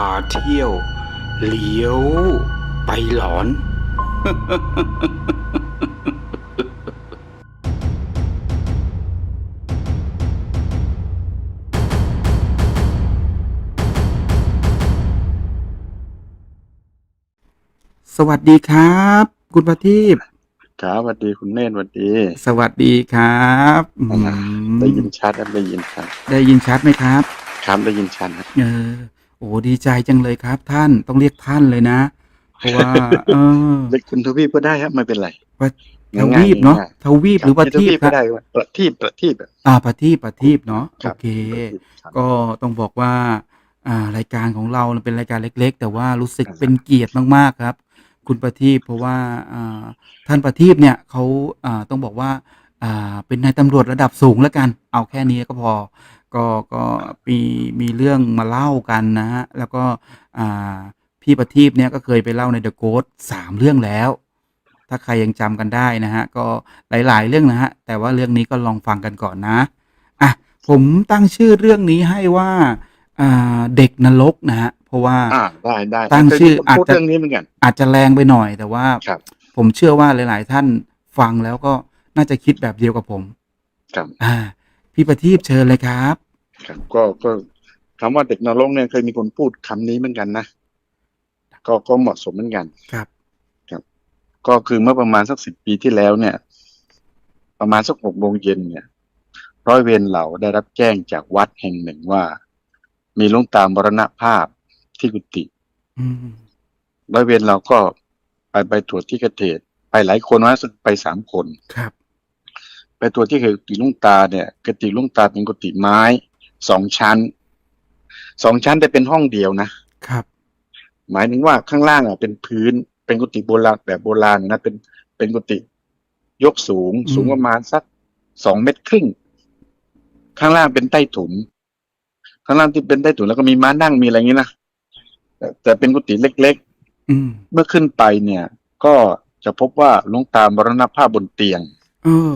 าเที่ยว เลี้ยว ไปหลอน สวัสดีครับ คุณประทีปครับสวัสดีคุณเนตรสวัสดีสวัสดีครับอืมได้ยินชัดครับได้ยินชัด ได้ยินชัดไหมครับ ครับได้ยินชัดครับเออ โอ้ดีใจจังเลยครับ ท่านต้องเรียกท่านเลยนะ เพราะว่าเออเรียกคุณทวีปก็ได้ครับไม่เป็นไรว่าทวีปเนาะทวีปหรือประทีปคครัรับบได้ว่าประทีปประทีปอะอ่าประทีปประทีปเนาะครัโอบเคประทีปครับก็ต้องบอกว่า อ่ารายการของเราเป็นรายการเล็ก ๆ แต่ว่ารู้สึกครับเป็นเกียรติมากๆครับ คุณประทีปเพราะว่าอ่าท่านประทีปเนี่ยเขาอ่าต้องบอกว่าอ่าเป็นนายตำรวจระดับสูงแล้วกัน เอาแค่นี้ก็พอ ก็ก็มีมีเรื่องมาเล่ากันนะฮะแล้วก็อ่าพี่ประทีปเนี่ยก็เคยไปเล่าในเดอะโกสสามเรื่องแล้ว ถ้าใครยังจำกันได้นะฮะก็หลาย ๆ เรื่องนะฮะแต่ว่าเรื่องนี้ก็ลองฟังกันก่อนนะอะผมตั้งชื่อเรื่องนี้ให้ว่าอ่าเด็กนรกนะฮะเพราะว่าอ่าได้ได้ตั้งชื่อเคยมีคนพูดอาจจะเรื่องนี้เหมือนกันอาจจะแรงไปหน่อยแต่ว่าครับผมเชื่อว่าหลาย ๆ ท่านฟังแล้วก็น่าจะคิดแบบเดียวกับผม ครับอ่า พี่ประทีปเชิญเลยครับ ครับก็ก็คำว่าเด็กนรกเนี่ยเคยมีคนพูดคำนี้เหมือนกันนะก็ก็เหมาะสมเหมือนกันครับ ก็คือเมื่อประมาณสักสิบปีที่แล้วเนี่ย ประมาณสักหกโมงเย็นเนี่ย ร้อยเวรเหล่าได้รับแจ้งจากวัดแห่งหนึ่งว่า มีหลวงตามรณภาพที่กุฏิอืมร้อยเวรเราก็ไปไปตรวจที่เกระเทศไปหลายคนนะสึกไปสามคนครับ ไปตรวจที่กุฏิหลุงตาเนี่ยกุฏิหลุงตาเป็นกุฏิไม้สองชั้นสองชั้นแต่เป็นห้องเดียวนะครับ หมายถึงว่าข้างล่างอะเป็นพื้นเป็นกุฏิโบราณแบบโบราณนะเป็นเป็นกุฏิยกสูงอืมสูงประมาณสักสองเมตรครึ่ง ข้างล่างเป็นใต้ถุนข้างล่างที่เป็นใต้ถุนแล้วก็มีม้านั่งมีอะไรอย่างนี้นะแต่แต่เป็นกุฏิเล็กอืมๆเมื่อขึ้นไปเนี่ย ก็จะพบว่าหลวงตามรณภาพบนเตียง เออ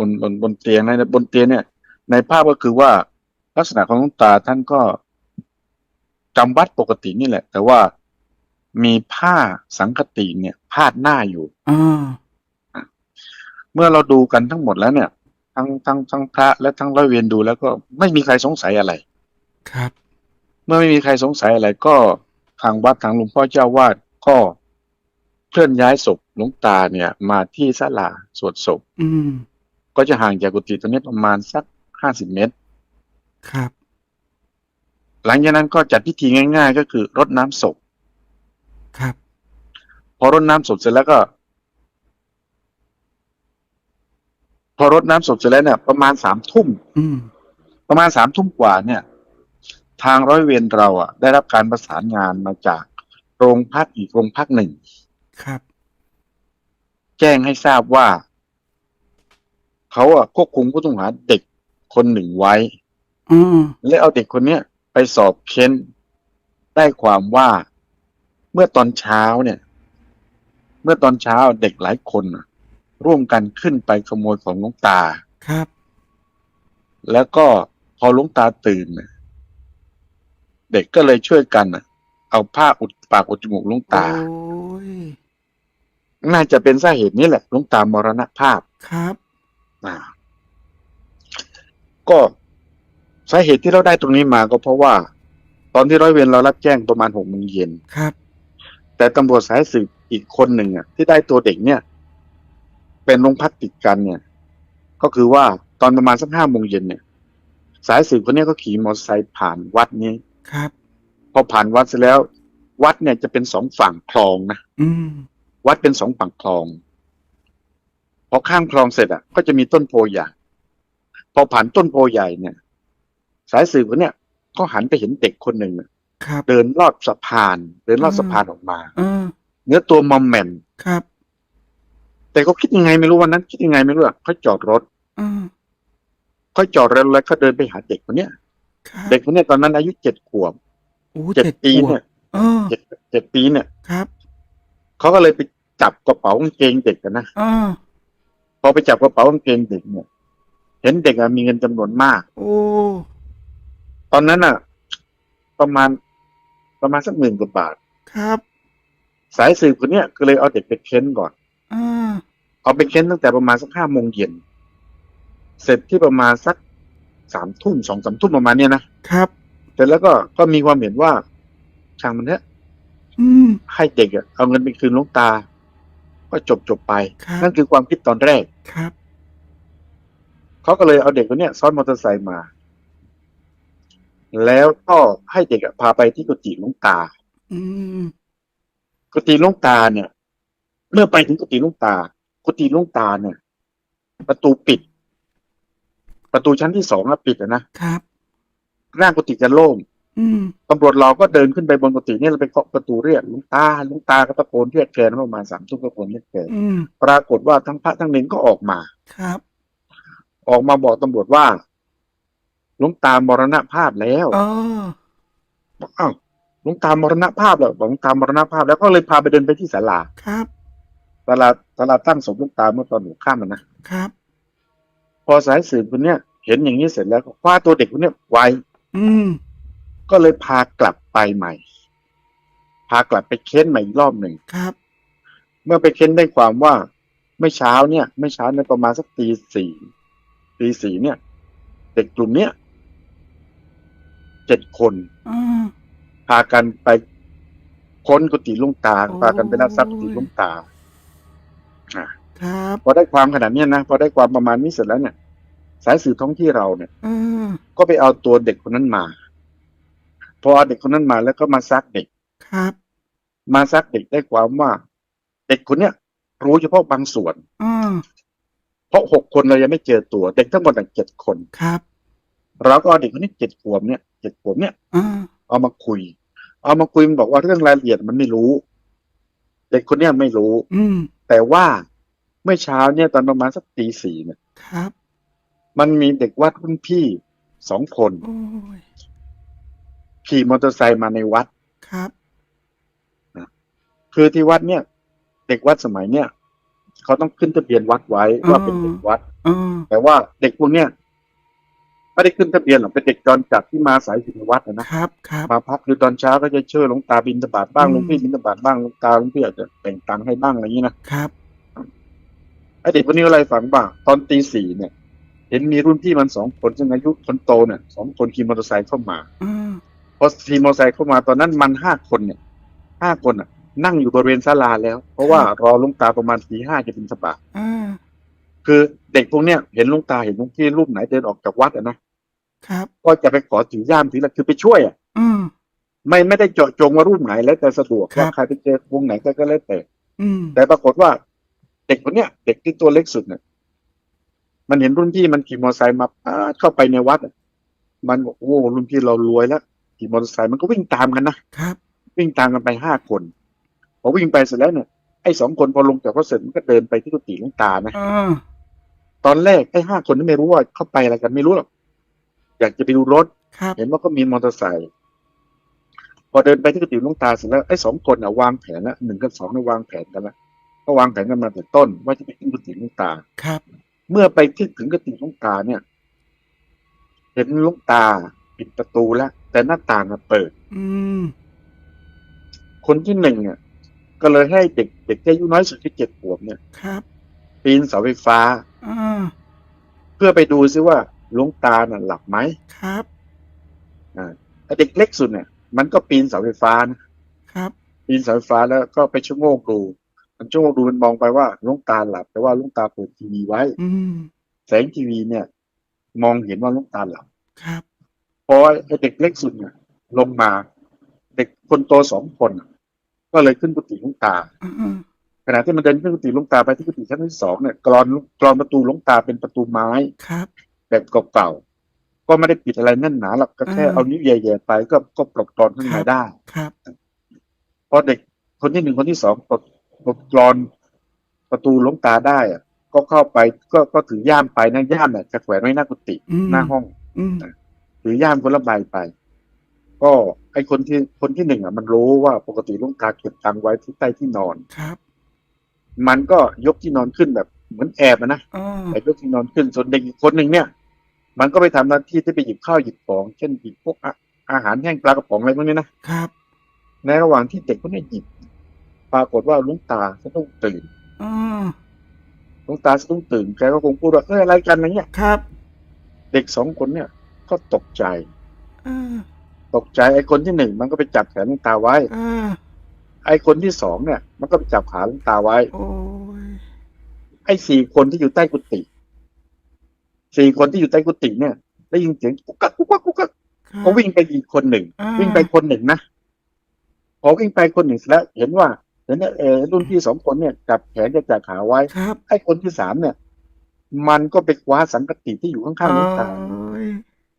บนบนบนเตียงนะบนเตียงเนี่ย ในภาพก็คือว่าลักษณะของหลวงตาท่านก็จำวัดปกตินี่แหละ แต่ว่ามีผ้าสังคติเนี่ย พาดหน้าอยู่อ่าเมื่อเราดูกันทั้งหมดแล้วเนี่ย ทั้งทั้งทั้งพระและทั้งร้อยเวรดูแล้วก็ไม่มีใครสงสัยอะไร ครับ เมื่อไม่มีใครสงสัยอะไร ก็ทางวัดทางหลวงพ่อเจ้าวาดก็เคลื่อนย้ายศพหลวงตาเนี่ย มาที่ศาลาสวดศพอืม ก็จะห่างจากกุฏิตรงนี้ประมาณสักห้าสิบเมตร ครับ หลังจากนั้นก็จัดพิธีง่าย ๆ ก็คือรดน้ำศพ ครับ พอรดน้ำศพเสร็จแล้วก็ พอรดน้ำศพเสร็จแล้วเนี่ยประมาณสามทุ่มอืมประมาณสามทุ่มกว่าเนี่ย ทางร้อยเวรเราอะ ได้รับการประสานงานมาจากโรงพักอีกโรงพักหนึ่งครับ แจ้งให้ทราบว่า เขาอะควบคุมผู้ต้องหาเด็กคนหนึ่งไว้ อืมและเอาเด็กคนเนี้ยไปสอบเค้น ได้ความว่าเมื่อตอนเช้าเนี่ย เมื่อตอนเช้าเด็กหลายคนน่ะร่วมกันขึ้นไปขโมยของหลวงตา ครับ แล้วก็พอหลวงตาตื่นน่ะเด็กก็เลยช่วยกันน่ะ เอาผ้าอุดปากอุดจมูกหลวงตา โอ้ยน่าจะเป็นสาเหตุนี้แหละหลวงตามรณภาพ ครับ อ่าก็สาเหตุที่เราได้ตรงนี้มาก็เพราะว่า ตอนที่ร้อยเวรเรารับแจ้งประมาณหกโมงเย็นครับ แต่ตำรวจสายสืบอีกคนหนึ่งอะ ที่ได้ตัวเด็กเนี่ย เป็นโรงพักติดกันเนี่ย ก็คือว่าตอนประมาณสักห้าโมงเย็นเนี่ย สายสืบคนเนี้ยก็ขี่มอเตอร์ไซค์ผ่านวัดนี้ครับ พอผ่านวัดเสร็จแล้ว วัดเนี่ยจะเป็นสองฝั่งคลองนะอืมวัดเป็นสองฝั่งคลอง พอข้ามคลองเสร็จอะ ก็จะมีต้นโพใหญ่พอผ่านต้นโพใหญ่เนี่ย สายสืบคนเนี้ยก็หันไปเห็นเด็กคนหนึ่งน่ะครับเดินลอดสะพาน เดินลอดอืมสะพานออกมาเออเนื้อตัวมอมแหม่มครับ แต่เขาคิดยังไงไม่รู้วันนั้น คิดยังไงไม่รู้อะเขาจอดรถเออเขาจอดรถแล้วเขาเดินไปหาเด็กคนเนี้ยครับเด็กคนเนี้ยตอนนั้นอายุเจ็ดขวบโอ้เจ็ดเจ็ดปีขวเนี่บยเออเจ็ดเจ็ดปีเนี่ยครับเขาก็เลยไปจับกระเป๋ากางเกงเด็กกันนะเออ พอไปจับกระเป๋ากางเกงเด็กเนี่ย เห็นเด็กอะมีเงินจำนวนมาก โอ้ตอนนั้นอะประมาณประมาณสักหมื่นกว่าบาท ครับ สายสืบคนเนี้ยก็เลยเอาเด็กไปเค้นก่อนอ่าเอาไปเค้นตั้งแต่ประมาณสักห้าโมงเย็น เสร็จที่ประมาณสักสามทุ่มสองสามทุ่มประมาณเนี้ยนะครับ แต่แล้วก็ก็มีความเห็นว่าช่างมันเถอะอืมให้เด็กอะเอาเงินไปคืนหลวงตา ก็จบจบไป ครับ นั่นคือความคิดตอนแรก ครับ เขาก็เลยเอาเด็กคนเนี้ยซ้อนมอเตอร์ไซค์มา แล้วก็ให้เด็กอะพาไปที่กุฏิหลวงตา อืม กุฏิหลวงตาเนี่ย เมื่อไปถึงกุฏิหลวงตา กุฏิหลวงตาเนี่ย ประตูปิด ประตูชั้นที่สองอะปิดอะนะครับ หน้ากุฏิจะโล่งอืม ตำรวจเราก็เดินขึ้นไปบนกุฏิเนี่ยเราไปเคาะประตูเรียกหลวงตาหลวงตาก็ตะโกนเรียกแกนะประมาณสามทุ่มตะโกนเรียกแกอืมปรากฏว่าทั้งพระทั้งเนรก็ออกมาครับ ออกมาบอกตำรวจว่าหลวงตามรณภาพแล้วเออบอกอ้าวหลวงตามรณภาพแล้วบอกหลวงตามรณภาพแล้วก็เลยพาไปเดินไปที่ศาลาครับศาลาศาลาตั้งศพหลวงตาเมื่อตอนหัวค่ำนะครับ พอสายสืบคนเนี้ยเห็นอย่างนี้เสร็จแล้วก็คว้าตัวเด็กคนเนี้ยไว้ อืม ก็เลยพากลับไปใหม่ พากลับไปเค้นใหม่อีกรอบหนึ่งครับ เมื่อไปเค้นได้ความว่าเมื่อเช้าเนี่ยเมื่อเช้าในยประมาณสักตีสี่ตีสี่เนี่ย เด็กกลุ่มเนี้ยเจ็ดคนอ่าพากันไปค้นกุฏิหลุงตาโอ้ยพากันไปรักทรัพย์กุฏิหลุงตาอ่าครับพอได้ความขนาดเนี้ยนะพอได้ความประมาณนี้เสร็จแล้วเนี่ย สายสืบท้องที่เราเนี่ยเออก็ไปเอาตัวเด็กคนนั้นมา พอเอาเด็กคนนั้นมาแล้วก็มาซักเด็ก ครับ มาซักเด็กได้ความว่า เด็กคนเนี้ยรู้เฉพาะบางส่วนอ่าเพราะหกคนเรายังไม่เจอตัว เด็กทั้งหมดเจ็ดคนครับ เราก็เอาเด็กคนนี้เจ็ดขวบเนี่ยเจ็ดขวบเนี่ยอ่าเอามาคุย เอามาคุยมันบอกว่าเรื่องรายละเอียดมันไม่รู้ เด็กคนเนี้ยไม่รู้ อืมแต่ว่าเมื่อเช้าเนี่ยตอนประมาณสักตีสี่เนี่ยครับ มันมีเด็กวัดรุ่นพี่สองคนโอ้ย ขี่มอเตอร์ไซค์มาในวัดครับคือที่วัดเนี่ย เด็กวัดสมัยเนี่ยเขาต้องขึ้นทะเบียนวัดไว้ว่าเป็นเด็กวัดเออแต่ว่าเด็กพวกเนี้ยไม่ได้ขึ้นทะเบียนหรอกเป็นเด็กจรจัดที่มาสายอยู่ในวัดนะนะครับครับมาพักคือตอนเช้าก็จะเชื่อหลวงตาบินตบาทบ้างอืมหลวงพี่บินตบาทบ้างหลวงตาหลวงพี่อาจจะแต่งตังค์ให้บ้างอะไรอย่างนี้นะครับไอเด็กคนนี้อะไรฝังบ้างตอนตีสี่เนี่ย เห็นมีรุ่นพี่มันสองคนซึ่งอายุคนโตเนี่ยสองคนขี่มอเตอร์ไซค์เข้ามาอ่า พอขี่มอเตอร์ไซค์เข้ามาตอนนั้นมันห้าคนเนี่ยห้าคนอะ นั่งอยู่บริเวณศาลาแล้ว เพราะว่ารอหลุงตาประมาณตีห้าจะบินสบาทอ่าคือเด็กพวกเนี้ยเห็นหลุงตาเห็นหลุงพี่รูปไหนเดินออกจากวัดอะนะครับ ก็จะไปขอถือย่ามถืออะไรคือไปช่วยอะอืมไม่ไม่ได้เจาะจงว่ารูปไหนแล้วแต่สะดวกครับว่าใครไปเจอวงไหนก็ก็แล้วแต่อืมแต่ปรากฏว่า เด็กคนเนี้ย เด็กที่ตัวเล็กสุดเนี่ยมันเห็นรุ่นพี่มันขี่มอเตอร์ไซค์มาปาดเข้าไปในวัดอะมันบอกโอ้รุ่นพี่เรารวยแล้ว ขี่มอเตอร์ไซค์มันก็วิ่งตามกันนะครับ วิ่งตามกันไปห้าคนพอวิ่งไปเสร็จแล้วเนี่ยไอ้สองคนพอลงจากรถเสร็จมันก็เดินไปที่กุฏิหลวงตานะอ่าตอนแรกไอ้ห้าคนนี่ไม่รู้ว่าเข้าไปอะไรกันไม่รู้หรอกอยากจะไปดูรถครับเห็นว่าก็มีมอเตอร์ไซค์พอเดินไปที่กุฏิหลวงตาเสร็จแล้วไอ้สองคนอะวางแผนแล้วหนึ่งกับสองเนี่ยวางแผนกันแล้วก็วางแผนกันมาแต่ต้น ว่าจะไปที่กุฏิหลวงตาครับ เมื่อไปที่ถึงกุฏิหลวงตาเนี่ย เห็นหลวงตา ปิดประตูแล้วแต่หน้าต่างอะเปิด อืม คนที่หนึ่งเนี่ยก็เลยให้เด็กเด็กที่อายุน้อยสุดที่เจ็ดขวบเนี่ยครับปีนเสาไฟฟ้า อ่าเพื่อไปดูซิว่าหลวงตาน่ะหลับไหมครับแต่เด็กเล็กสุดเนี่ย มันก็ปีนเสาไฟฟ้านะครับ ปีนเสาไฟฟ้าแล้วก็ไปชะโงกดูมันชะโงกดูมันมองไปว่าหลวงตาหลับ แต่ว่าหลวงตาเปิดทีวีไว้ อืม แสงทีวีเนี่ย มองเห็นว่าหลวงตาหลับ ครับ พอไอ้เด็กเล็กสุดเนี่ยลงมา เด็กคนโตสองคนน่ะก็เลยขึ้นกุฏิหลวงตาอ่าขณะที่มันเดินขึ้นกุฏิหลวงตาไปที่กุฏิชั้นที่สองเนี่ยกรอนกรอนประตูหลวงตาเป็นประตูไม้ครับ แบบเก่าๆก็ไม่ได้ปิดอะไรแน่นหนาหรอกก็แค่อืมเอานิ้วแย่ๆไปก็ก็ปลดกรอนข้างในได้ครับพอเด็กคนที่หนึ่งคนที่สองปลดปลดกรอนประตูหลวงตาได้อะก็เข้าไปก็ก็ถือย่ามไปนะย่ามเนี่ยจะแขวนไว้หน้ากุฏิอืมหน้าห้องอื มถือย่ามคนละใบไป ก็ไอคนที่คนที่หนึ่งอะ มันรู้ว่าปกติหลุงตาเก็บตังค์ไว้ที่ใต้ที่นอนครับ มันก็ยกที่นอนขึ้นแบบเหมือนแอบอะนะอ่าแต่ยกที่นอนขึ้นส่วนเด็กอีกคนหนึ่งเนี่ย มันก็ไปทำหน้าที่ที่ไปหยิบข้าวหยิบของ เช่นหยิบพวกอะอาหารแห้งปลากระป๋องอะไรพวกนี้นะครับ ในระหว่างที่เด็กคนนี้หยิบ ปรากฏว่าหลุงตาสะดุ้งตื่นอ่าหลุงตาสะดุ้งตื่นแกก็คงพูดว่าเอ้ยอะไรกันอะไรเงี้ยครับ เด็กสองคนเนี่ย ก็ตกใจอ่าตกใจไอ้คนที่หนึ่งมันก็ไปจับแขนหลุงตาไว้อ่าไอ้คนที่สองเนี่ย มันก็ไปจับขาหลุงตาไว้โอ้ยไอ้สี่คนที่อยู่ใต้กุฏิสี่คนที่อยู่ใต้กุฏิเนี่ยได้ยินเสียงกุกกักกุกกักกุกกักครับก็วิ่งไปอีกคนหนึ่งอ่าวิ่งไปคนหนึ่งนะพอวิ่งไปคนหนึ่งเสร็จแล้ว เห็นว่าเห็นเนี่ยเออรุ่นพี่สองคนเนี่ยจับแขนจะจับขาไว้ครับไอ้คนที่สามเนี่ย มันก็ไปคว้าสังกติที่อยู่ข้างๆหลวงตาโอ้ย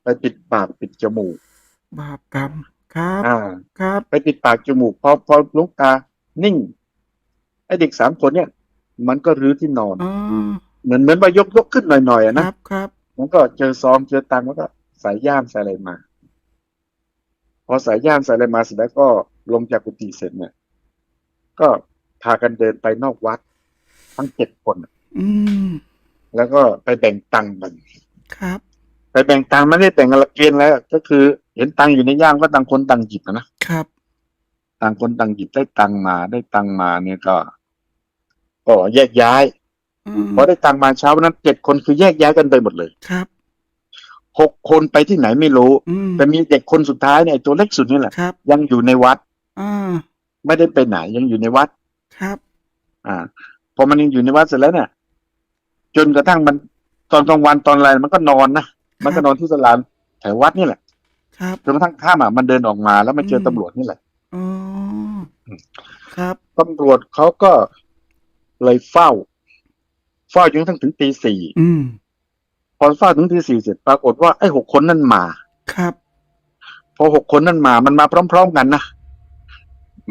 ไปปิดปากปิดจมูก บาปกรรมครับอ่า ครับ ไปปิดปากจมูกพอพอหลวงตานิ่งไอ้เด็กสามคนเนี่ย มันก็รื้อที่นอนอ่าเหมือนเหมือนว่ายกยกขึ้นหน่อยๆอะคนะรับครับ มันก็เจอซองเจอตังค์แล้วก็ใส่ย่ามใส่อะไรมา พอใส่ย่ามใส่อะไรมาเสร็จแล้วก็ลงจากกุฏิเสร็จเนี่ย ก็พากันเดินไปนอกวัด ทั้งเจ็ดคนน่ะอืม แล้วก็ไปแบ่งตังค์กัน ครับ ไปแบ่งตังค์ไม่ได้แบ่งอะไรเกณฑ์แล้วก็คือ เห็นตังค์อยู่ในย่ามก็ต่างคนต่างหยิบอะนะครับต่างคนต่างหยิบได้ตังค์มาได้ตังค์มาเนี่ยก็ก็แยกย้ายอืมพอได้ตังค์มาเช้าวันนั้นเจ็ดคนคือแยกย้ายกันไปหมดเลยครับหกคนไปที่ไหนไม่รู้อืมแต่มีเด็กคนสุดท้ายเนี่ยไอ้ตัวเล็กสุดนี่แหละครับยังอยู่ในวัดอ่าไม่ได้ไปไหนยังอยู่ในวัดครับ อ่า พอมันยังอยู่ในวัดเสร็จแล้วเนี่ยจนกระทั่งมันตอนกลางวันตอนอะไรมันก็นอนนะ มันก็นอนที่สลานแถววัดนี่แหละครับจนกระทั่งข้ามอะมันเดินออกมาแล้วมาเจออมตำรวจนี่แหละอ๋อครับตำรวจเขาก็เลยเฝ้า เฝ้าจนกระทั่งถึงตีสี่อืมพอเฝ้าถึงตีสี่เสร็จปรากฏว่าไอ้หกคนนั่นมา ครับ พอหกคนนั่นมา มันมาพร้อม ๆ กันนะ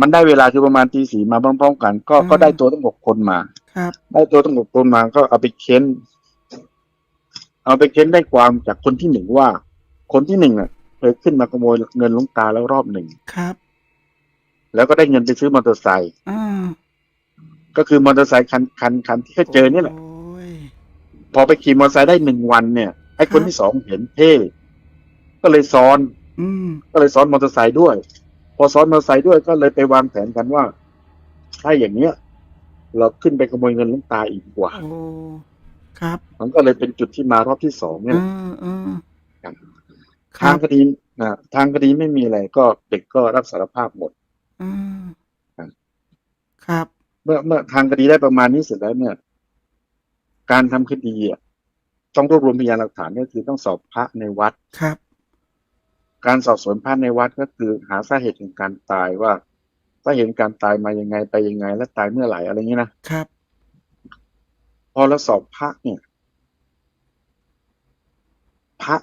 มันได้เวลาคือประมาณตีสี่มาพร้อมๆกัน ก็ก็ได้ตัวทั้งหกคนมา ครับ ได้ตัวทั้งหกคนมาก็เอาไปเค้น เอาไปเค้นได้ความจากคนที่หนึ่งว่า คนที่หนึ่งอะเคยขึ้นมาขโมยเงินหลุงตาแล้วรอบหนึ่งครับ แล้วก็ได้เงินไปซื้อมอเตอร์ไซค์อ่าก็คือมอเตอร์ไซค์คันคันคันที่เขาเจอนี่แหละโอ้ยพอไปขี่มอเตอร์ไซค์ได้หนึ่งวันเนี่ยไอ้คนครับที่สองเห็นเท่ก็เลยซ้อน อืมก็เลยซ้อนมอเตอร์ไซค์ด้วย พอซ้อนมอเตอร์ไซค์ด้วยก็เลยไปวางแผนกันว่าถ้าอย่างเนี้ย เราขึ้นไปขโมยเงินหลุงตาอีกดีกว่าโอ้ ครับ มันก็เลยเป็นจุดที่มารอบที่สองเนี่ยอ่าอ่าครับครัทางบ คดีนะทางคดีไม่มีอะไรก็เด็กก็รับสารภาพหมดอ่าครับ ครับ เมื่อเมื่อทางคดีได้ประมาณนี้เสร็จแล้วเนี่ย การทำคดีอะต้องรวบรวมพยานหลักฐานก็คือต้องสอบพระในวัด ครับ การสอบสวนพระในวัดก็คือหาสาเหตุของการตายว่าสาเหตุของการตายมายังไงไปยังไง และตายเมื่อไหร่อะไรอย่างนี้นะครับ พอเราสอบพระเนี่ย พระ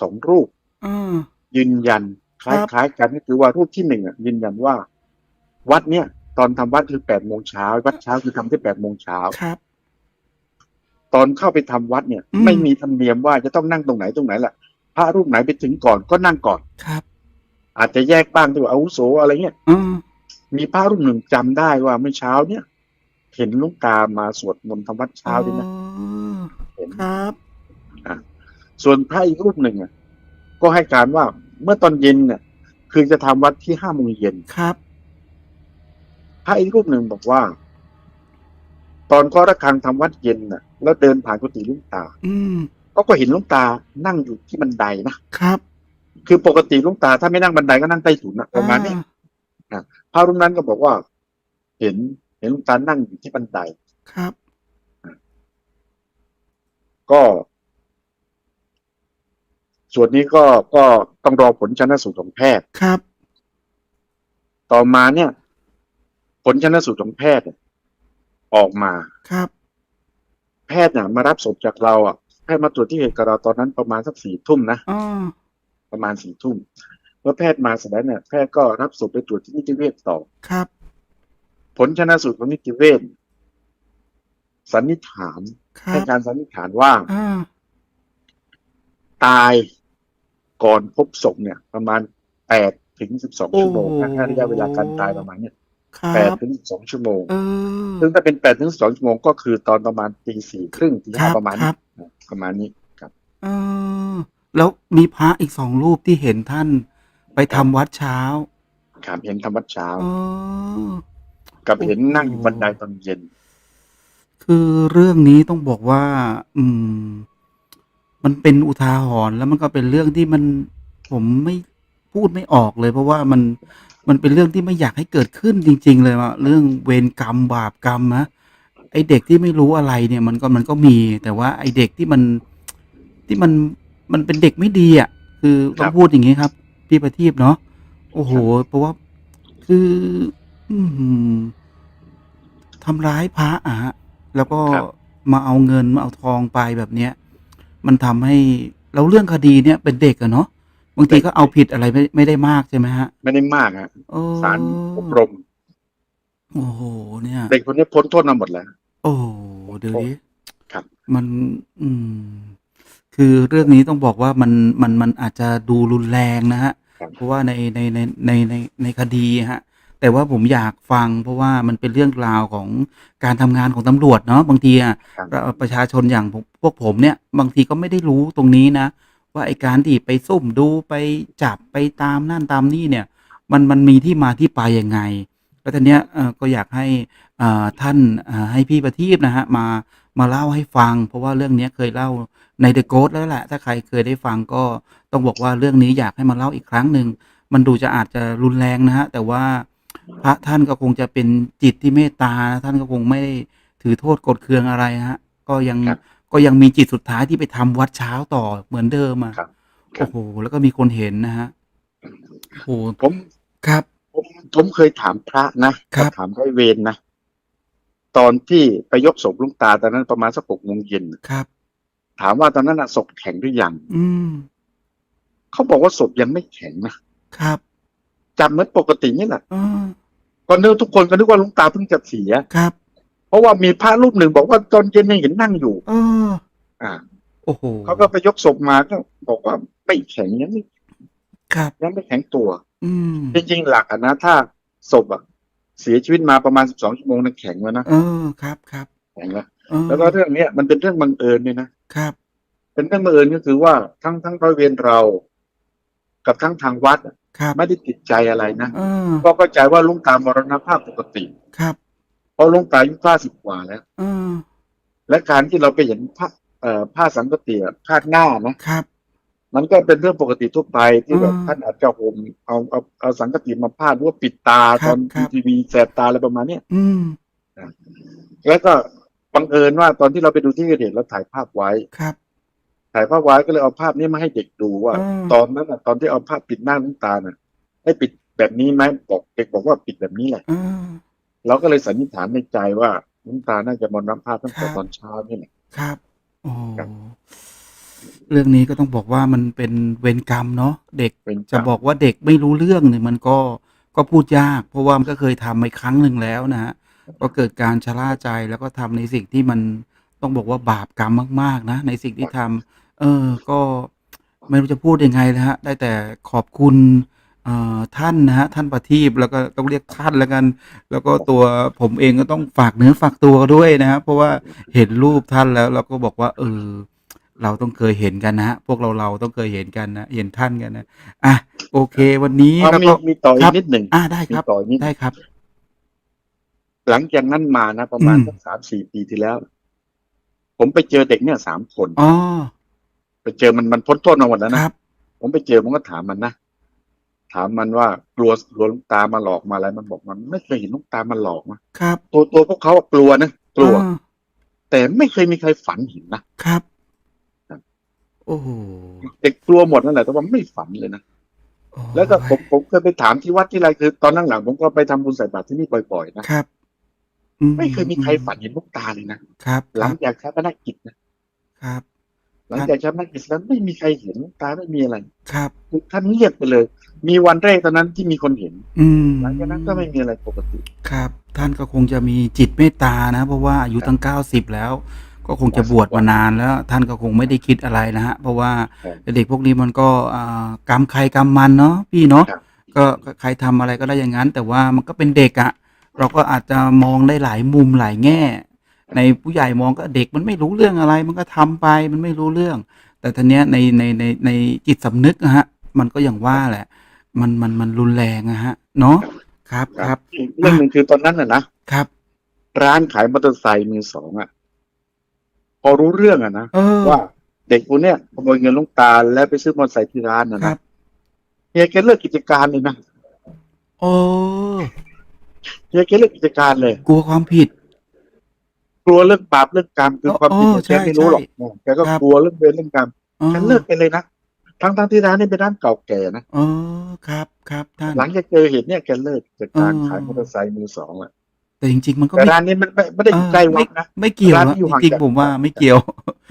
สองรูปอ่ายืนยันคครับล้ายๆกันก็คือว่ารูปที่หนึ่งอะยืนยันว่า วัดเนี่ย ตอนทำวัดคือแปดโมงเช้าวัดเช้าคือทำที่แปดโมงเช้าครับ ตอนเข้าไปทำวัดเนี่ย อืม ไม่มีธรรมเนียมว่าจะต้องนั่งตรงไหนตรงไหนแหละพระรูปไหนไปถึงก่อนก็นั่งก่อน ครับอาจจะแยกบ้างที่ว่าอาวุโสอะไรเงี้ยอ่ามีพระรูปหนึ่งจำได้ว่าเมื่อเช้าเนี่ย เห็นหลุงตามาสวดมนต์ทำวัดเช้าด้วยนะอ๋อเห็นครับส่วนพระอีกรูปหนึ่งอะก็ให้การว่าเมื่อตอนเย็นเนี่ยคือจะทำวัดที่ห้าโมงเย็นครับพระอีกรูปหนึ่งบอกว่า ตอนก็ระฆังทำวัดเย็นน่ะ แล้วเดินผ่านกุฏิหลุงตา อืมก็ก็เห็นหลุงตานั่งอยู่ที่บันไดนะครับ คือปกติหลุงตาถ้าไม่นั่งบันไดก็นั่งใต้ถุนนะประมาณนี้อ่พระรูปนั้นก็บอกว่า เห็นเห็นหลุงตานั่งอยู่ที่บันไดครับ ก็ ส่วนนี้ก็ก็ต้องรอผลชันสูตรของแพทย์ครับ ต่อมาเนี่ย ผลชันสูตรของแพทย์เนี่ยออกมาครับ แพทย์เนี่ยมารับศพจากเราอะแพทย์มาตรวจที่เหตุกับเราตอนนั้นประมาณสักสี่ทุ่มนะอ่าประมาณสี่ทุ่มเมื่อแพทย์มาเสร็จแล้วเนี่ยแพทย์ก็รับศพไปตรวจที่นิติเวชต่อครับ ผลชนสูตรของนิติเวชสันนิษฐานครัให้บการสันนิษฐานว่าอ่าตายก่อนพบศพเนี่ย ประมาณแปดถึงสิบสองชั่วโมงนะถ้าระยะเวลาการตายประมาณเนี่ยครัแปดบถึงสิบสองชั่วโมงเออซึ่งถ้าเป็นแปดถึงสิบสองชั่วโมงก็คือตอนประมาณตีสี่ครึ่งตีคห้ารับประมาณคนี้รับประมาณนี้ครับเออแล้วมีพระอีกสองรูปที่เห็นท่านไปทำวัดเช้า ครับเห็นธรรมวัดเช้าอ๋อ กับเห็นโอ้โหนั่งอยู่บันไดตอนเย็น คือเรื่องนี้ต้องบอกว่า อืม มันเป็นอุทาหรณ์แล้วมันก็เป็นเรื่องที่มันผมไม่พูดไม่ออกเลย เพราะว่ามันมันเป็นเรื่องที่ไม่อยากให้เกิดขึ้นจริง ๆ เลยว่าเรื่องเวรกรรมบาปกรรมนะไอเด็กที่ไม่รู้อะไรเนี่ย มันก็มันก็มี แต่ว่าไอเด็กที่มันที่มันมันเป็นเด็กไม่ดีอะ คือต้อครังบพูดอย่างนี้ครับ พี่ประทีปเนาะโอ้โห เพราะว่าคือ อืม ทำร้ายพระอะฮะ แล้วก็ครับ มาเอาเงินมาเอาทองไปแบบเนี้ย มันทำให้แล้วเรื่องคดีเนี่ยเป็นเด็กอะเนาะบางทีก็เอาผิดอะไรไม่ไม่ได้มากใช่ไหมฮะไม่ได้มากฮะโอ้สารอบรม โอ้โหเนี่ย เด็กคนนี้พ้นโทษมาหมดแล้วโอ้โหเดี๋ยวนี้ ครับ มันอืม คือเรื่องนี้ต้องบอกว่ามันมันมันอาจจะดูรุนแรงนะฮะ ครับเพราะว่าในในในในในในคดีฮะ แต่ว่าผมอยากฟัง เพราะว่ามันเป็นเรื่องราวของการทำงานของตำรวจเนาะบางทีอะครับเราประชาชนอย่างผมพวกผมเนี่ยบางทีก็ไม่ได้รู้ตรงนี้นะ ว่าไอการที่ไปซุ่มดูไปจับไปตามนั่นตามนี่เนี่ย มันมันมีที่มาที่ไปยังไง แล้วทีเนี้ยเอ่อก็อยากให้อ่าท่านอ่าให้พี่ประทีปนะฮะมามาเล่าให้ฟัง เพราะว่าเรื่องเนี้ยเคยเล่าในเดอะโก t แล้วแหละ ถ้าใครเคยได้ฟังก็ต้องบอกว่าเรื่องนี้อยากให้มาเล่าอีกครั้งหนึ่งมันดูจะอาจจะรุนแรงนะฮะแต่ว่า พระท่านก็คงจะเป็นจิตที่เมตตานะท่านก็คงไม่ได้ถือโทษกดเคืองอะไรฮะ ก็ยังครับก็ยังมีจิตสุดท้ายที่ไปทำวัดเช้าต่อเหมือนเดิมอะครับครับโอ้โหแล้วก็มีคนเห็นนะฮะโอ้โหผมครับ ผมผมเคยถามพระนะครับถามร้อยเวรนะตอนที่ไปยกศพหลุงตาตอนนั้นประมาณสักหกโมงเย็นครับ ถามว่าตอนนั้นน่ะศพแข็งหรือยัง อืมเขาบอกว่าศพยังไม่แข็งนะครับ จับเหมือนปกตินี่แหละเออก็นึกทุกคนก็นึกว่าหลุงตาเพิ่งจะเสียครับ เพราะว่ามีพระรูปหนึ่งบอกว่าตอนเย็นยังเห็นนั่งอยู่เอออ่าโอ้โหเขาก็ไปยกศพมาก็บอกว่าไม่แข็งยังไม่ครับยังไม่แข็งตัว อืมจริงๆหลักอะนะถ้าศพอะเสียชีวิตมาประมาณสิบสองชั่วโมงนั้นแข็งแล้วนะเออครับครับแข็งแล้วเออแล้วก็เรื่องเนี้ยมันเป็นเรื่องบังเอิญเนี่ยนะครับ เป็นเรื่องบังเอิญก็คือว่าทั้งทั้งร้อยเวรเรา กับทั้งทางวัดอะครับไม่ได้ติดใจอะไรนะเออก็เข้าใจว่าลุงตามรณภาพปกติครับเพราะลุงตาอายุห้าสิบกว่าแล้วเออและการที่เราไปเห็นผ้าเอ่อผ้าสังกติอะพาดหน้านะครับ มันก็เป็นเรื่องปกติทั่วไปที่แบบอืมท่านอาจจะห่มเอาเอาเอาสังกติมาพาดหรือว่าปิดตาครัตบอนครับทีวีแสบตาอะไรประมาณเนี้ยอืมแล้วก็บังเอิญว่าตอนที่เราไปดูที่เกิดเหตุเราถ่ายภาพไว้ครับ ถ่ายภาพไว้ก็เลยเอาภาพนี้มาให้เด็กดูว่าอืมตอนนั้นน่ะตอนที่เอาภาพปิดหน้าลุงตาน่ะให้ปิดแบบนี้ไหมบอกเด็กบอกว่าปิดแบบนี้แหละเออเราก็เลยสันนิษฐานในใจว่าลุงตาน่าจะมรณภาพตั้งแต่ครับตอนเช้านี่แหละครับโอ้ครับเรื่องนี้ก็ต้องบอกว่ามันเป็นเวรกรรมเนาะเด็กเป็นจะบอกว่าเด็กไม่รู้เรื่องเนี่ยมันก็ก็พูดยาก เพราะว่ามันก็เคยทำมาครั้งหนึ่งแล้วนะฮะก็เกิดการชะล่าใจแล้วก็ทำในสิ่งที่มันต้องบอกว่าบาปกรรมมาก ๆ นะ ในสิ่งที่ทำเออ ก็ไม่รู้จะพูดยังไงนะฮะ ได้แต่ขอบคุณเอ่อท่านนะฮะ ท่านประทีปแล้วก็ต้องเรียกท่านแล้วกัน แล้วก็ตัวผมเองก็ต้องฝากเนื้อฝากตัวด้วยนะครับเพราะว่าเห็นรูปท่านแล้วเราก็บอกว่า เออ เราต้องเคยเห็นกันนะฮะพวกเราเราต้องเคยเห็นกันนะเห็นท่านกันนะอะโอเค วันนี้เอาแล้วมีก็มีต่ออีครักบนิดหนึ่ง อะได้มีครับต่ออีกนิด ได้ครับ หลังจากนั้นมานะ ประมาณอืม สักสามสี่ปีที่แล้ว ผมไปเจอเด็กเนี่ยสามคน อ๋อ ไปเจอมันมันพ้นโทษมาหมดแล้วคนะรับ ผมไปเจอผมก็ถามมันนะถามมันว่ากลัวกลัวลูกตามาหลอกมาอะไรมันบอกมัน ไม่เคยเห็นลูกตามาหลอกนะครับตัวตัวพวกเขาอะกลัวนะกลัว อ่าแต่ไม่เคยมีใครฝันเห็นนะครับครับ โอ้โหเด็กกลัวหมดนั่นแหละแต่ว่าไม่ฝันเลยนะโอ้ยแล้วก็ผมผมเคยไปถามที่วัดที่ไรคือ ตอนหลังๆผมก็ไปทำบุญใส่บาตรที่นี่บ่อยๆนะครับอืไม่เคยมีใครฝันเห็นลูกตาเลยนะครับ หคลัรังบจากชาปนกิจนะ ครับ หลังจากชาปนกิจแล้วไม่มีใครเห็นลูกตาไม่มีอะไร ครับคือท่านเงียบไปเลย มีวันแรกตอนนั้นที่มีคนเห็น อืมหลังจากนั้นก็ไม่มีอะไรปกติ ครับ ท่านก็คงจะมีจิตเมตตานะ เพราะว่าอายุตั้งเก้าสิบแล้ว ก็คงจะบวชมานานแล้วท่านก็คงไม่ได้คิดอะไรนะฮะเพราะว่าครับเด็กพวกนี้มันก็อ่ากรรมใครกรรมมันเนาะพี่เนาะครับก็ก็ใครทำอะไรก็ได้อย่างนั้น แต่ว่ามันก็เป็นเด็กอะเราก็อาจจะมองได้หลายมุมหลายแง่ ในผู้ใหญ่มองก็เด็กมันไม่รู้เรื่องอะไร มันก็ทำไปมันไม่รู้เรื่อง แต่ทีเนี้ยในในในในจิตสำนึกนะฮะ มันก็อย่างว่าแหละ มันมันมันรุนแรงอะฮะ เนาะครับครับอีกเรื่องหนึ่งคือตอนนั้นน่ะนะครับ ร้านขายมอเตอร์ไซค์มือสองอะ พอรู้เรื่องอะนะเออว่าเด็กคนเนี้ยขโมยเงินหลุงตาแล้วไปซื้อมอเตอร์ไซค์ที่ร้านน่ะครันะบเฮียแกเลิกกิจการเลยนะโอ้เฮียแกเลิกกิจการเลย กลัวความผิด กลัวเรื่องบาปเรื่องกรรมคือความผิดโอ้เนี่ยใช่แกไม่รู้หรอกใช่แกก็ครับกลัวเรื่องเวรเรื่องกรรมอ๋อแกเลิกไปเลยนะทั้งทั้งๆที่ร้านนี้เป็นร้านเก่าแก่นะอ๋อครับครับท่านหลังจากเจอเหตุเนี่ยแกเลิกกิจการอ๋อขายมอเตอร์ไซค์มือสองอะแต่จริงๆมันก็แต่ไม่ร้านนี้มันไม่ไม่ได้อยู่เออใกล้วัดนะไม่เกี่ยวร้านอะที่อยู่จห่างริงจากๆผมว่าไม่เกี่ยว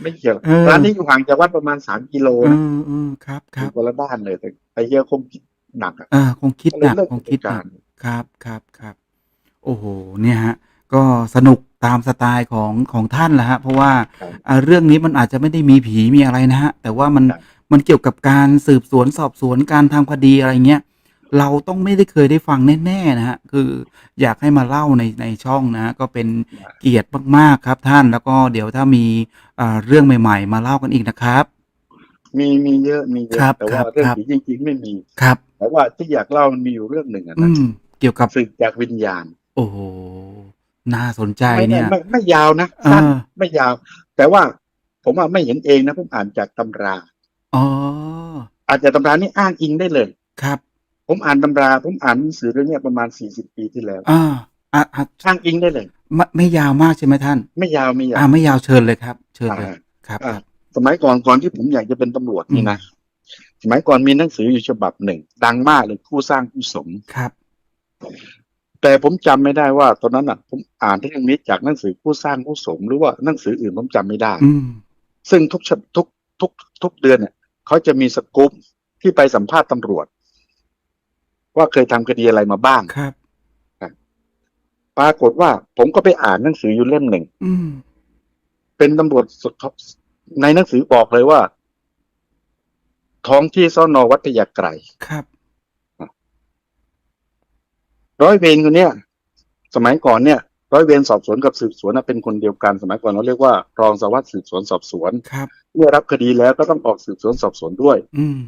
ไม่เกี่ยวเออร้านนี้อยู่ห่างจากวัดประมาณสามกิโลเอนะอเออครับคอรับยู่คนละด้านเลยแต่ไอ้เฮียคงคิดหนักอะอ่าคงคิดก็เลหยนักเลิกคงกิคิดจหนักากรครับครับครับ โอ้โห เนี่ยฮะ ก็สนุก ตามสไตล์ของของท่านแหละฮะเพราะว่าครับอ่าเรื่องนี้มันอาจจะไม่ได้มีผีมีอะไรนะฮะแต่ว่ามันครับมันเกี่ยวกับการสืบสวนสอบสวนการทำคดีอะไรเงี้ยเราต้องไม่ได้เคยได้ฟังแน่ๆนะฮะคืออยากให้มาเล่าในในช่องนะฮะก็เป็นเกียรติมากๆครับท่านแล้วก็เดี๋ยวถ้ามีอ่าเรื่องใหม่ ๆ มาเล่ากันอีกนะครับมีมีเยอะมีเยครัอะบแต่ว่าครับเรื่องครับผีจริง ๆ ไม่มีครับ แต่ว่าที่อยากเล่ามันมีอยู่เรื่องหนึ่งอะอืนะมเกี่ยวกับสึกจากวิญญาณ โอ้โห น่าสนใจไม่ไม่เนี่ย ไม่ไม่ยาวนะเอสั้นอไม่ยาว แต่ว่าผมอะไม่เห็นเองนะผมอ่านจากตำรา อ๋อ อาจจะตำรานี่อ้างอิงได้เลย ครับ ผมอ่านตำรา ผมอ่านหนังสือเรื่องเนี้ยประมาณสี่สิบปีที่แล้วอ่าอะอะอ้างอิงได้เลย ไม่ไม่ยาวมากใช่ไหมท่าน ไม่ยาวไม่ยาวอ่าไม่ยาวเชิญเลยครับ เชิญเลย อ่า ครับอ่าครับสมัยก่อนก่อนที่ผมอยากจะเป็นตำรวจนี่นะสมัยก่อนมีหนังสืออยู่ฉบับหนึ่ง ดังมากเลยคู่สร้างคู่สม ครับ แต่ผมจำไม่ได้ว่า ตอนนั้นอะ ผมอ่านเรื่องนี้จากหนังสือคู่สร้างคู่สมหรือว่าหนังสืออื่นผมจำไม่ได้อืมซึ่งทุกฉทุกทุกทุกเดือนเนี่ยเขาจะมีสกู๊ปที่ไปสัมภาษณ์ตำรวจ ว่าเคยทำคดีอะไรมาบ้างครับปรากฏว่า ผมก็ไปอ่านหนังสืออยู่เล่มหนึ่งอืมเป็นตำรวจสในหนังสือบอกเลยว่า ท้องที่สอนอวัดพญาไกรครับ ร้อยเวรคนเนี้ยสมัยก่อนเนี่ย ร้อยเวรสอบสวนกับสืบสวนน่ะเป็นคนเดียวกัน สมัยก่อนเราเรียกว่ารองสารวัสดิ์สืบสวนสอบสวนครับเมื่อรับคดีแล้วก็ต้องออกสืบสวนสอบสวนด้วย อืม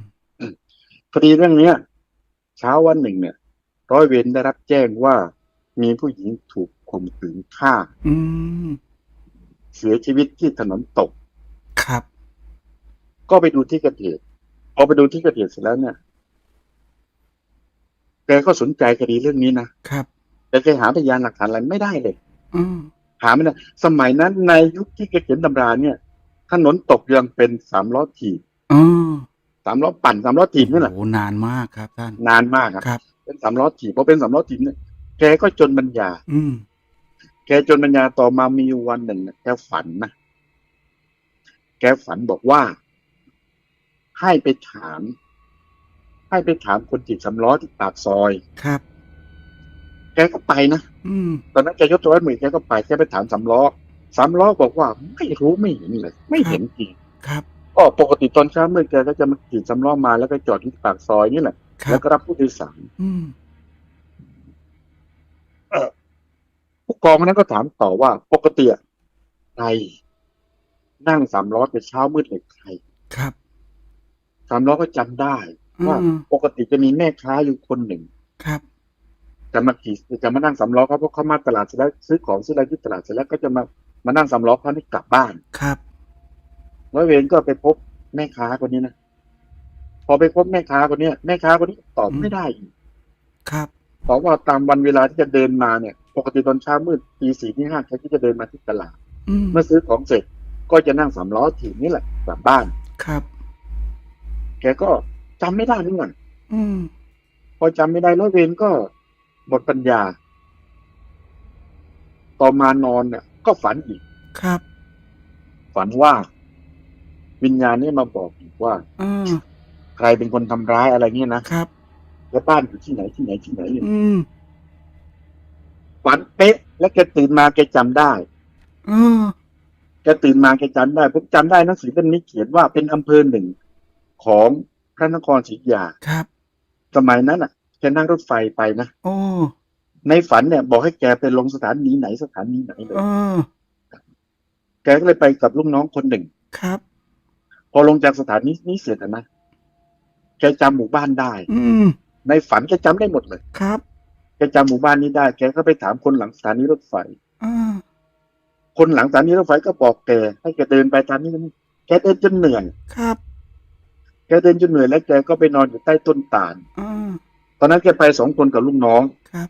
คดีเรื่องเนี้ย เช้าวันหนึ่งเนี่ย ร้อยเวรได้รับแจ้งว่ามีผู้หญิงถูกข่มขืนฆ่า อืมเสียชีวิตที่ถนนตก ครับ ก็ไปดูที่เกิดเหตุพอไปดูที่เกิดเหตุเสร็จแล้วเนี่ย แกก็สนใจคดีเรื่องนี้นะครับ แต่แกหาพยานหลักฐานอะไรไม่ได้เลย อืมหาไม่ได้สมัยนั้นในยุคที่แกเขียนตำราเนี่ย ถนนตกยังเป็นสามล้อถีบอ๋อสามล้อปั่นสามล้อถีบนี่แหละโอ้โหนานมากครับท่านนานมากครับครับ เป็นสามล้อถีบพอเป็นสามล้อถีบเนี่ยแกก็จนปัญญา อืมแกจนปัญญาต่อมามีอยู่วันหนึ่งเนี่ยแกฝันนะแกฝันบอกว่า ให้ไปถาม ให้ไปถามคนจีบสำล้อที่ปากซอย ครับ แกก็ไปนะอืมตอนนั้นแกยกตัวไว้มือแกก็ไปแกไปถามสำล้อสำล้อบอกว่าไม่รู้ไม่เห็นเลย ไม่เห็นจริงครับก็ปกติตอนเช้ามืดแกก็จะมาขี่สำล้อมาแล้วก็จอดที่ปากซอยนี่แหละครัแล้วบก็รับผู้โดยสารอืมผู้กองคนนั้นก็ถามต่อว่า ปกติอะใครนั่งสามล้อแต่เช้ามืดเลยใครครับสามล้อก็จำได้ ว่าอืมปกติจะมีแม่ค้าอยู่คนหนึ่ง ครับ จะมาขี่จะมานั่งสามล้อเขาเพราะเขามาตลาดเสร็จแล้วซื้อของซื้ออะไรที่ตลาดเสร็จแล้วก็จะมามานั่งสามล้อเขาให้กลับบ้านครับร้อยเวรก็ไปพบแม่ค้าคนนี้นะพอไปพบแม่ค้าคนเนี้ยแม่ค้าคนนี้ตอบไม่ได้อีกครับตอบว่าตามวันเวลาที่จะเดินมาเนี่ย ปกติตอนเช้ามืดตีสี่ที่ห้าแกที่จะเดินมาที่ตลาดอืมเมื่อซื้อของเสร็จก็จะนั่งสามล้อถีบนี่แหละกลับบ้านครับ แกก็ จำไม่ได้นี่หว่าอืมพอจำไม่ได้ร้อยเวรก็หมดปัญญา ต่อมานอนเนี่ยก็ฝันอีกครับ ฝันว่า วิญญาณนี่มาบอกอีกว่าอ่าใครเป็นคนทำร้ายอะไรเงี้ยนะครับ แล้วบ้านอยู่ที่ไหนที่ไหนที่ไหนเนี่ยอืมฝันเป๊ะ แล้วแกตื่นมาแกจำได้เออแกตื่นมาแกจำได้ผมจำได้หนังสือเล่มนี้เขียนว่าเป็นอำเภอหนึ่งของ พระนครศรีอยุธยาครับ สมัยนั้นอะแกนั่งรถไฟไปนะโอ้ในฝันเนี่ย บอกให้แกไปลงสถานีไหนสถานีไหนเลยเออแกก็เลยไปกับลูกน้องคนหนึ่งครับ พอลงจากสถานีนี้เสร็จอะนะแกจำหมู่บ้านได้ อืมในฝันแกจำได้หมดเลยครับแกจำหมู่บ้านนี้ได้ แกก็ไปถามคนหลังสถานีรถไฟอ่าคนหลังสถานีรถไฟก็บอกแกให้แกเดินไปตามนี้นะแกเดินจนเหนื่อยครับ แกเดินจนเหนื่อยแล้วแกก็ไปนอนอยู่ใต้ต้นตาลอ่าตอนนั้นแกไปสองคนกับลูกน้องครับ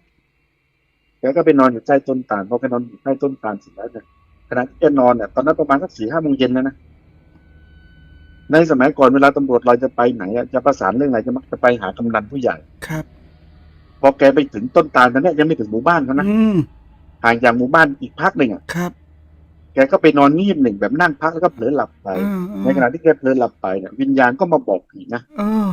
แกก็ไปนอนอยู่ใต้ต้นตาลพอแกนอนอยู่ใต้ต้นตาลเสร็จแล้วเนี่ยขณะที่แกนอนเนี่ยตอนนั้นประมาณสักสี่ห้าโมงเย็นแล้วนะในสมัยก่อนเวลาตำรวจเราจะไปไหนอะจะประสานเรื่องอะไรจะมักจะไปหากำนันผู้ใหญ่ครับ พอแกไปถึงต้นตาลนั้นเนี่ยยังไม่ถึงหมู่บ้านเขานะอืมห่างจากหมู่บ้านอีกพักหนึ่งอะครับ แกก็ไปนอนงีบหนึ่งแบบนั่งพักแล้วก็เผลอหลับไปอ่าในขณะที่แกเผลอหลับไปเนี่ยวิญญาณก็มาบอกผีนะเออ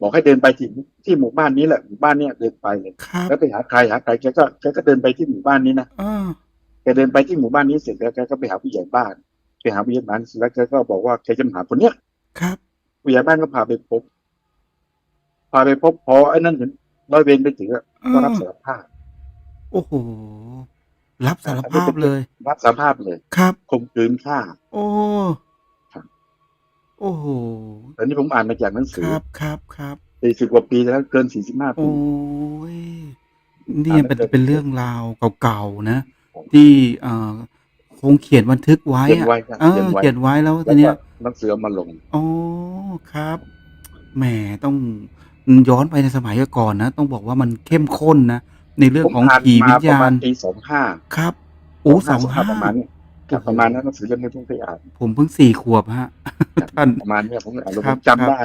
บอกให้เดินไปที่ที่หมู่บ้านนี้แหละหมู่บ้านเนี้ยเดินไปเลยครับแล้วไปหาใครหาใครแกก็แกก็เดินไปที่หมู่บ้านนี้นะอ่าแกเดินไปที่หมู่บ้านนี้เสร็จแล้วแกก็ไปหาผู้ใหญ่บ้านไปหาผู้ใหญ่บ้านเสร็จแล้วแกก็บอกว่าแกจะมาหาคนเนี้ยครับผู้ใหญ่บ้านก็พาไปพบ พาไปพบพอไอ้นั่นเห็นร้อยเวรไปถึงอะก็รับสารภาพโอ้โห รับสารภาพเลย รับสารภาพเลยครับ ข่มขืนฆ่า โอ้ครับ โอ้โหแต่นี่ผมอ่านมาจากหนังคสือรับครับครับสี่สิบกว่าปีแล้วเกินสี่สิบห้าปี โอ้ยนี่อ่าเป็นแล้วก็เป็นเรื่องราวเก่าๆนะที่เอ่อคงเขียนบันทึกไว้เขียนอะไว้ครับเออเขียนไว้เขียนไว้แล้วแล้ทีวเนี้ก็ยหนังสือเอามาลง อ๋อครับแหมต้องย้อนไปในสมัยก่อนนะ ต้องบอกว่ามันเข้มข้นนะ ในเรื่องผมของอ่านผีวิมาญประญามาณณปีสองห้าครับ โอ้สองห้าประมาณเนี้ยครับประมาณนั้นหนังสือเล่มนี้ผมเคยอ่านผมเพิ่งสี่ขวบฮะท่านประมาณเนี้ยผมอ่านแล้วคผรับมจำได้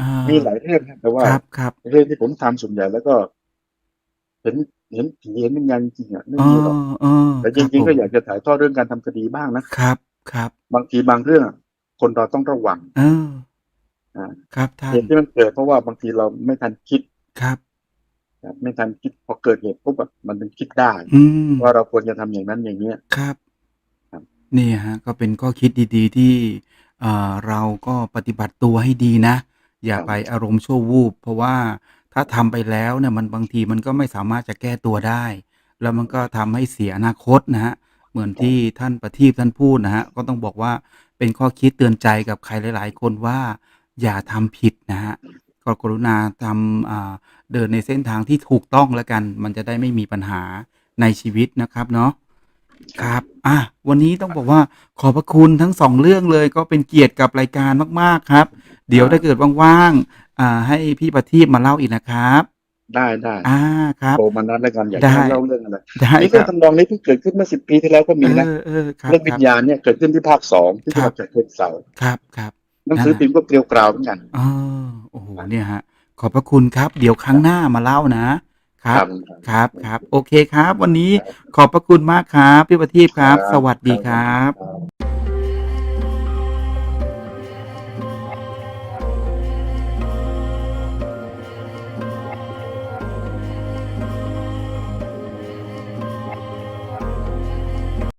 อ่ามีหลายเรื่องนะแต่ว่าครับครับเรื่องที่ผมทำส่วนใหญ่แล้วก็ เห็นเห็นผีเห็นวิญญาณจริงๆอะไม่เอมีหรอกอเออแต่จริงๆก็อยากจะถ่ายทอดเรื่องการทำคดีบ้างนะครับ ครับ บางทีบางเรื่องอะคนเราต้องระวังเอออ่าครับท่านเหตุที่มันเกิดเพราะว่าบางทีเราไม่ทันคิดครับ นะไม่ทันคิดพอเกิดเหตุปุ๊บอะมันถึงคิดได้ อืม ว่าเราควรจะทำอย่างนั้นอย่างเนี้ย ครับ ครับ นี่ฮะ ก็เป็นข้อคิดดีๆ ที่เอ่อเราก็ปฏิบัติตัวให้ดีนะ อย่าไปอารมณ์ชั่ววูบ เพราะว่าถ้าทำไปแล้วเนี่ยมันบางทีมันก็ไม่สามารถจะแก้ตัวได้ แล้วมันก็ทำให้เสียอนาคตนะฮะ เหมือนที่ท่านประทีปท่านพูดนะฮะ ก็ต้องบอกว่าเป็นข้อคิดเตือนใจกับใครหลาย ๆ คนว่าอย่าทำผิดนะฮะ ก็กรุณาทำอ่าเดินในเส้นทางที่ถูกต้องแล้วกัน มันจะได้ไม่มีปัญหาในชีวิตนะครับเนาะครับ อะ วันนี้ต้องบอกว่าขอบพระคุณทั้งสองเรื่องเลยก็เป็นเกียรติกับรายการมาก ๆ ครับ เดี๋ยวถ้าเกิดว่างๆอ่า ให้พี่ประทีปมาเล่าอีกนะครับ ได้ได้อ่าครับโทรมานัดแล้วกันอยากได้ให้เล่าเรื่องอะไรได้นี่คเรื่อรังบทำนองนี้เพิ่งเกิดขึ้นเมื่อสิบปีที่แล้วก็มีนะเออเออครับเรื่องวิคญรับญาณเนี่ยเกิดขึ้นที่ภาคสองที่จังหวัดฉะเชิงเทราครับครับหนังสือพิมพ์ก็เกลียวกราวเหมือนกันเออ โอ้โหเนี่ยฮะ ขอบพระคุณครับ เดี๋ยวครั้งหน้ามาเล่านะ ครับ ครับครับ โอเคครับ วันนี้ขอบพระคุณมากครับพี่ประทีปครับ สวัสดีครับครับ